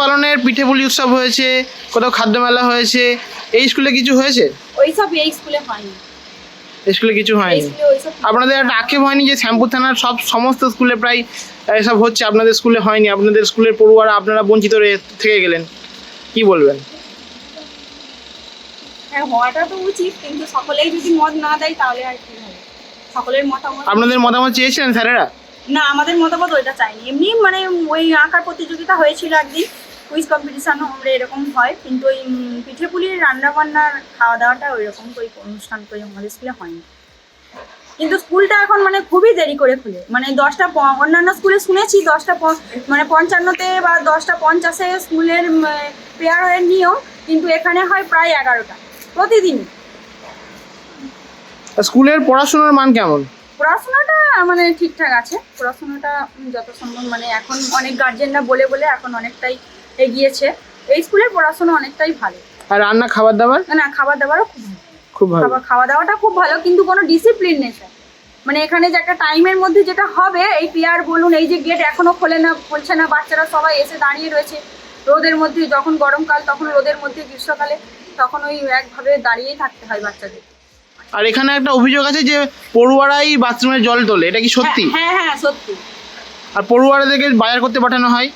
পালনের পিঠে পুলি উৎসব হয়েছে কোথাও খাদ্য মেলা হয়েছে এই স্কুলে কিছু হয়েছে? ওইসব এই স্কুলে হয়নি। এই স্কুলে কিছু হয়নি? আপনাদের একটা আক্ষেপ হয়নি যে শ্যামপুর থানার সব সমস্ত স্কুলে প্রায় এসব হচ্ছে আপনাদের স্কুলে হয়নি আপনাদের স্কুলের পড়ুয়ারা আপনারা বঞ্চিত রয়ে থেকে গেলেন? কি বলবেন? হ্যাঁ হওয়াটা তো উচিত কিন্তু সকলেই যদি মত না দেয় তাহলে আর কি হবে? সকলের মতামত আপনাদের মতামত চেয়েছিলেন স্যারেরা? না আমাদের মতামত ওইটা চাইনি। এমনি মানে ওই আঁকার প্রতিযোগিতা হয়েছিল একদিন। কুইজ কম্পিটিশনও আমরা এরকম হয় কিন্তু ওই উম, পিঠে পুলির রান্না বান্নার খাওয়া দাওয়াটা ওই রকম করে অনুষ্ঠান করে আমাদের স্কুলে হয়নি কিন্তু স্কুলটা এখন মানে খুবই দেরি করে খুলে। মানে দশটা অন্যান্য স্কুলে শুনেছি দশটা মানে পঞ্চান্নতে বা দশটা পঞ্চাশে স্কুলের প্রেয়ার হয়ে নিয়েও কিন্তু এখানে হয় প্রায় এগারোটা প্রতিদিনই। স্কুলের পড়াশোনার মান কেমন? পড়াশোনাটা মানে ঠিকঠাক আছে। পড়াশোনাটা যত সম্ভব মানে এখন অনেক গার্জেনরা বলে বলে এখন অনেকটাই এগিয়েছে। এই স্কুলের পড়াশোনা অনেকটাই ভালো। আর রান্না খাবার দাবার না খাবার দাবারও খুব ভালো। খুব ভালো। খাবার খাওয়া দাওয়াটা খুব ভালো কিন্তু কোনো ডিসিপ্লিন নেই স্যার মানে এখানে যে একটা টাইমের মধ্যে যেটা হবে এই পিয়ার বলুন এই যে গেট এখনও খোলে না খুলছে না বাচ্চারা সবাই এসে দাঁড়িয়ে রয়েছে। রোদের মধ্যে যখন গরমকাল তখন রোদের মধ্যে গ্রীষ্মকালে তখন ওই একভাবে দাঁড়িয়েই থাকতে হয় বাচ্চাদের। আর এখানে একটা অভিযোগ আছে যে পড়ুয়ারাই বাথরুমে জল তোলে এটা কি সত্যি? হ্যাঁ হ্যাঁ সত্যি। আর পড়ুয়ারাদেরকে বাজার করতে পাঠানো হয়?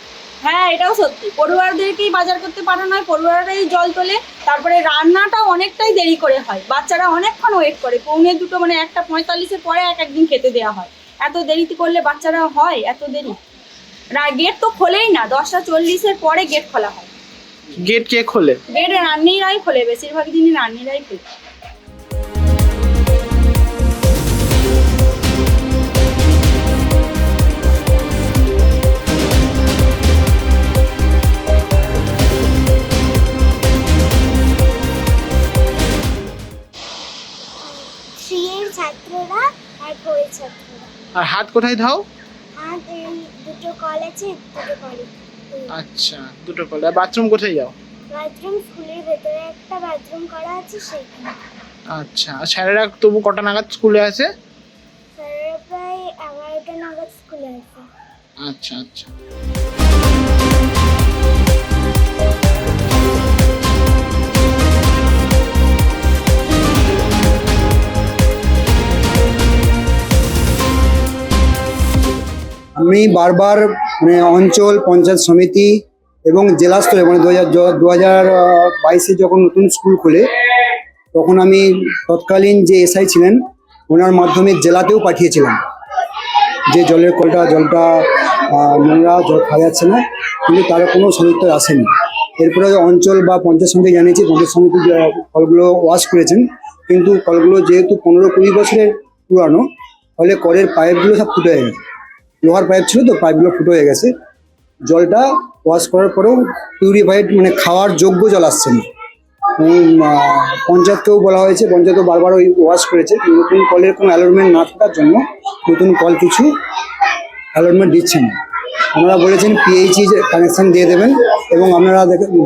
হ্যাঁ এটাও সত্যি। পড়ুয়ারদেরকেই বাজার করতে পাঠানো হয় পড়ুয়ারাই জল তোলে। তারপরে রান্নাটাও অনেকটাই দেরি করে হয়। বাচ্চারা অনেকক্ষণ ওয়েট করে। পৌনে দুটো মানে একটা পঁয়তাল্লিশের পরে এক একদিন খেতে দেওয়া হয়। এত দেরিতে করলে বাচ্চারা হয়? এত দেরি? গেট তো খোলেই না। দশটা চল্লিশের পরে গেট খোলা হয়। গেট কে খোলে? গেট রান্নিরাই খোলে বেশিরভাগ দিনই রান্নিরাই খোলে। থ্রি এর ছাত্ররা আর ফোর এর ছাত্ররা। আর হাত কোথায় ধাও আর এই দুটো কল আছে দুটো কলে আচ্ছা দুটো কলে আর বাথরুম কোথায় যাও? বাথরুম স্কুলের ভেতরে একটা বাথরুম করা আছে সেখানে আচ্ছা আর স্যারেরা তবু কটা নাগাদ স্কুলে আসে? স্যারেরা প্রায় এগারোটা নাগাদ স্কুলে আছে আচ্ছা আচ্ছা। আমি বারবার মানে অঞ্চল পঞ্চায়েত সমিতি এবং জেলা স্তরে মানে দু হাজার দু হাজার বাইশে যখন নতুন স্কুল খোলে, তখন আমি তৎকালীন যে এসআই ছিলেন, ওনার মাধ্যমে জেলাতেও পাঠিয়েছিলাম। যে জলের কলটা, জলটা নোংরা, জল খাওয়া যাচ্ছে না, কিন্তু তার কোনো সদুত্তর আসেনি। এরপরে অঞ্চল বা পঞ্চায়েত সমিতি জানিয়েছি, পঞ্চায়েত সমিতি কলগুলো ওয়াশ করেছেন, কিন্তু কলগুলো যেহেতু পনেরো কুড়ি বছরের পুরানো, ফলে কলের পাইপগুলো সব ফুটে গেছে লোহার পাইপ ছিল তো, পাইপগুলো ফুটো হয়ে গেছে। জলটা ওয়াশ করার পরেও পিউরিফাইড মানে খাওয়ার যোগ্য জল আসছে না। পঞ্চায়েতকেও বলা হয়েছে, পঞ্চায়েতও বারবার ওই ওয়াশ করেছে। নতুন কলের কোনো অ্যালটমেন্ট না থাকার জন্য নতুন কল কিছু অ্যালটমেন্ট দিচ্ছে না। আপনারা বলেছেন পিএইচই কানেকশন দিয়ে দেবেন এবং আপনারা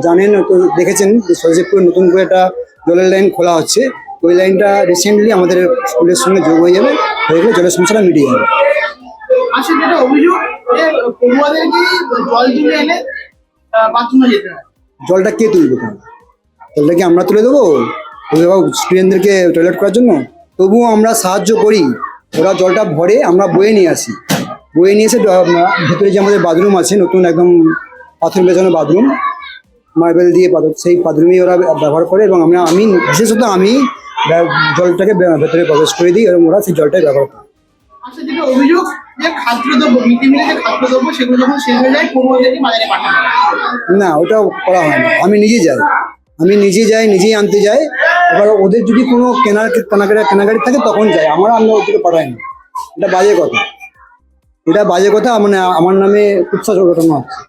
জানেন দেখেছেন যে সরজিৎপুরে নতুন করে একটা জলের লাইন খোলা হচ্ছে। ওই লাইনটা রিসেন্টলি আমাদের স্কুলের সঙ্গে যোগ হয়ে যাবে। হয়ে গেলে জলের সমস্যাটা মিটিয়ে যাবে আসলে যেটা অভিযোগ যে পড়ুয়াদেরকে জল তুলে এনে বাথরুমে যেতে হয়। জলটা কে তুলবে তাহলে? জলটা কি আমরা তুলে দেবো? স্টুডেন্টদেরকে টয়লেট করার জন্য? তবুও আমরা সাহায্য করি। ওরা জলটা ভরে আমরা বয়ে নিয়ে আসি। বয়ে নিয়ে এসে ভেতরে যে আমাদের বাথরুম আছে নতুন একদম পাথর বেজানো বাথরুম মার্বেল দিয়ে পাথর সেই বাথরুমেই ওরা ব্যবহার করে এবং আমরা আমি বিশেষত আমি জলটাকে ভেতরে প্রবেশ করে দিই এবং ওরা সেই জলটাই ব্যবহার করে। অভিযোগ না ওটা করা হয় না। আমি নিজে যাই। আমি নিজে যাই, নিজেই আনতে যাই। এবার ওদের যদি কোনো কেনার, কেনাকাটা, কেনাকাটি থাকে, তখন যাই। আমার আমরা ওদেরকে পাঠাই না। এটা বাজে কথা। এটা বাজে কথা মানে আমার নামে উৎসাহ ঘটনা হচ্ছে